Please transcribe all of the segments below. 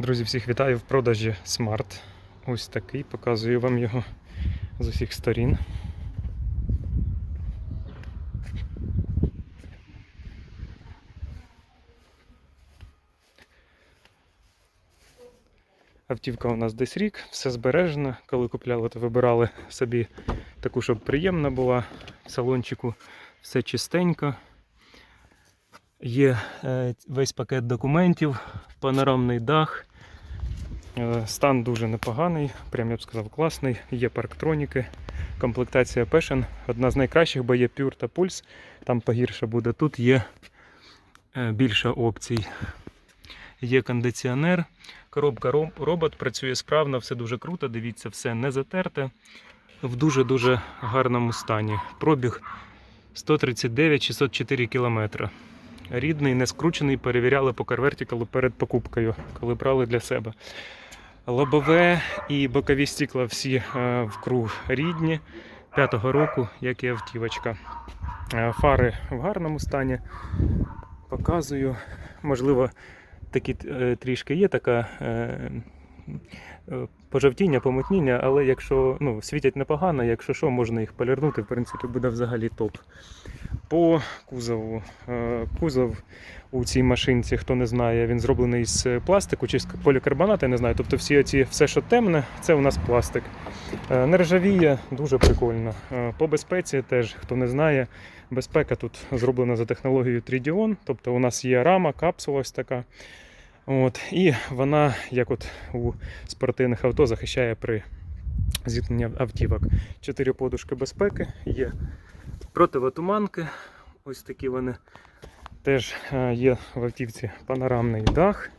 Друзі, всіх вітаю в продажі Smart. Ось такий, показую вам його з усіх сторін. Автівка у нас десь рік, все збережено. Коли купляли, то вибирали собі таку, щоб приємна була. В салончику все чистенько. Є е, весь пакет документів, панорамний дах. Е, Стан дуже непоганий, прям я б сказав, класний. Є парктроніки, комплектація Passion. Одна з найкращих, бо є Pure та Pulse. Там погірше буде. Тут є е, більше опцій. Є кондиціонер, коробка робот працює справно, все дуже круто. Дивіться, все не затерте. В дуже-дуже гарному стані. Пробіг 139 604 кілометри. Рідний, не скручений, перевіряли по карвертикалу перед покупкою, коли брали для себе. Лобове і бокові стікла всі е, вкруг рідні. П'ятого року, як і автівочка. Е, Фари в гарному стані. Показую. Можливо, такі е, трішки є така пожовтіння, помутніння, але якщо ну, світять непогано, якщо що, можна їх полірнути, в принципі, буде взагалі топ. По кузову. Е, Кузов у цій машинці, хто не знає, він зроблений з пластику чи з полікарбонату, я не знаю. Тобто всі оці, все, що темне, це у нас пластик. Е, Нержавіє, дуже прикольно. Е, По безпеці теж, хто не знає, безпека тут зроблена за технологією 3D-ON, тобто у нас є рама, капсула ось така. От, і вона, як от у спортивних авто, захищає при зіткненні автівок. Чотири подушки безпеки, є противотуманки. Ось такі вони. Теж е, є в автівці панорамний дах.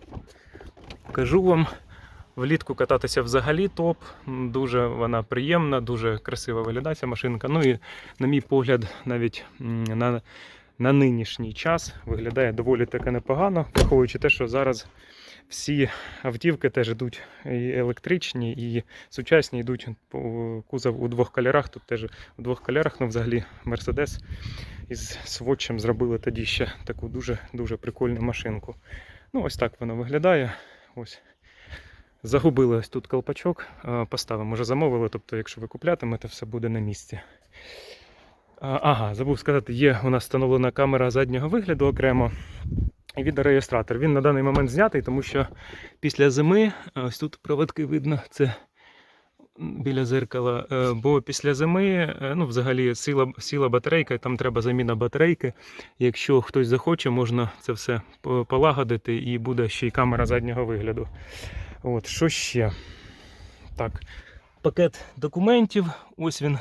Кажу вам, влітку кататися взагалі топ. Дуже вона приємна, дуже красива виглядає ця машинка. Ну і, на мій погляд, навіть на, на нинішній час виглядає доволі таки непогано, враховуючи те, що зараз всі автівки теж йдуть і електричні, і сучасні йдуть кузов у двох кольорах. Тут теж у двох кольорах, ну взагалі Mercedes із сводчем зробили тоді ще таку дуже-дуже прикольну машинку. Ну, ось так воно виглядає. Ось. Загубили ось тут колпачок, поставимо, вже замовили, тобто, якщо ви куплятимете, все буде на місці. Ага, забув сказати, є у нас встановлена камера заднього вигляду окремо. І відеореєстратор. Він на даний момент знятий, тому що після зими, ось тут проводки видно, це біля зеркала. е, Бо після зими, е, ну, взагалі, сіла, сіла батарейка, там треба заміна батарейки. Якщо хтось захоче, можна це все полагодити і буде ще й камера заднього вигляду. От, що ще? Так, пакет документів. Ось він.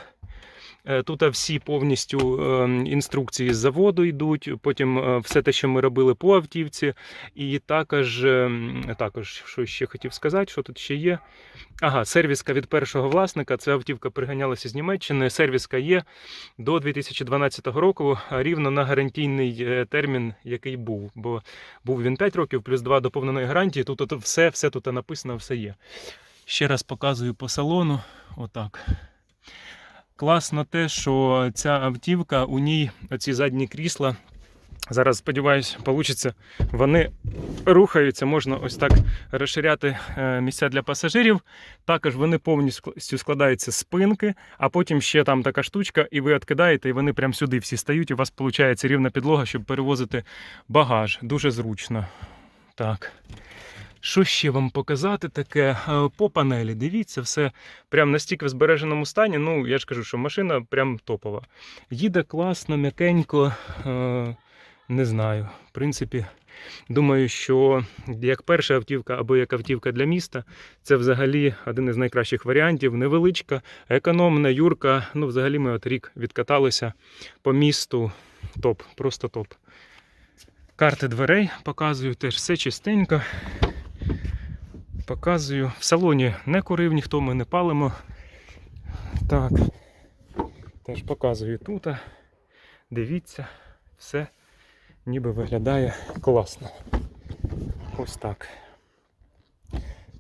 Е, Тут всі повністю е, інструкції з заводу йдуть, потім е, все те, що ми робили по автівці. І також, е, також що ще хотів сказати, що тут ще є. Ага, сервіска від першого власника. Це автівка приганялася з Німеччини. Сервіска є до 2012 року, рівно на гарантійний е, термін, який був. Бо був він 5 років, плюс 2 доповненої гарантії. Тут все, все тут написано, все є. Ще раз показую по салону. Отак. Класно те, що ця автівка, у ній оці задні крісла. Зараз сподіваюся, вийде. Вони рухаються, можна ось так розширяти е, місця для пасажирів. Також вони повністю складаються з спинки, а потім ще там така штучка, і ви відкидаєте, і вони прямо сюди всі стають. У вас виходить рівна підлога, щоб перевозити багаж. Дуже зручно. Так. Що ще вам показати таке Е, по панелі? Дивіться, все прям настільки в збереженому стані. Ну, я ж кажу, що машина прям топова. Їде класно, м'якенько. Е, не знаю. В принципі, думаю, що як перша автівка або як автівка для міста, це взагалі один із найкращих варіантів. Невеличка, економна, юрка. Ну, взагалі, ми от рік відкаталися по місту. Топ, просто топ. Карти дверей показую, теж все чистенько. Показую. В салоні не курив ніхто, ми не палимо. Так. Теж показую тут. Дивіться, все ніби виглядає класно. Ось так.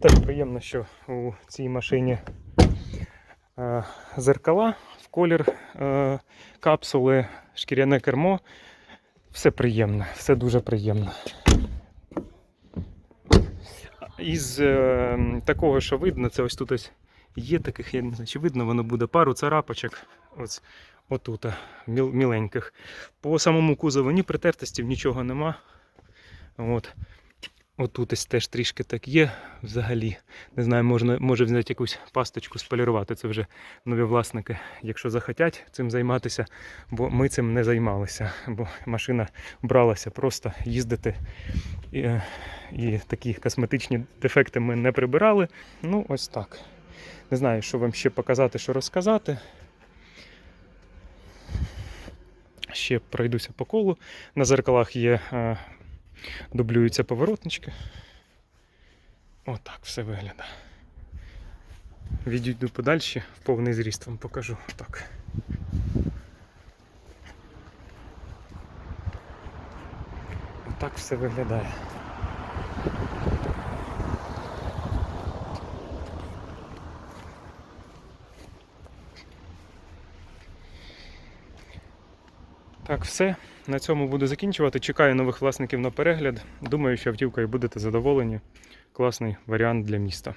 Теж приємно, що у цій машині е, зеркала в колір е, капсули, шкіряне кермо. Все приємно, все дуже приємно. Із е, такого, що видно, це ось тут ось є таких, я не знаю, чи видно, воно буде пару царапочок. Ось отут, міл, міленьких. По самому кузову ні притертостів, нічого нема. От. Отут ось теж трішки так є взагалі. Не знаю, можна, може взяти якусь пасточку, сполірувати. Це вже нові власники, якщо захотять цим займатися, бо ми цим не займалися, бо машина бралася просто їздити. І, е, і такі косметичні дефекти ми не прибирали. Ну, ось так. Не знаю, що вам ще показати, що розказати. Ще пройдуся по колу. На зеркалах є, е, дублюються поворотнички. Отак все виглядає. Відійду подальше, в повний зріст вам покажу. Так. Отак все виглядає. Так, все. На цьому буду закінчувати. Чекаю нових власників на перегляд. Думаю, що автівкою будете задоволені. Класний варіант для міста.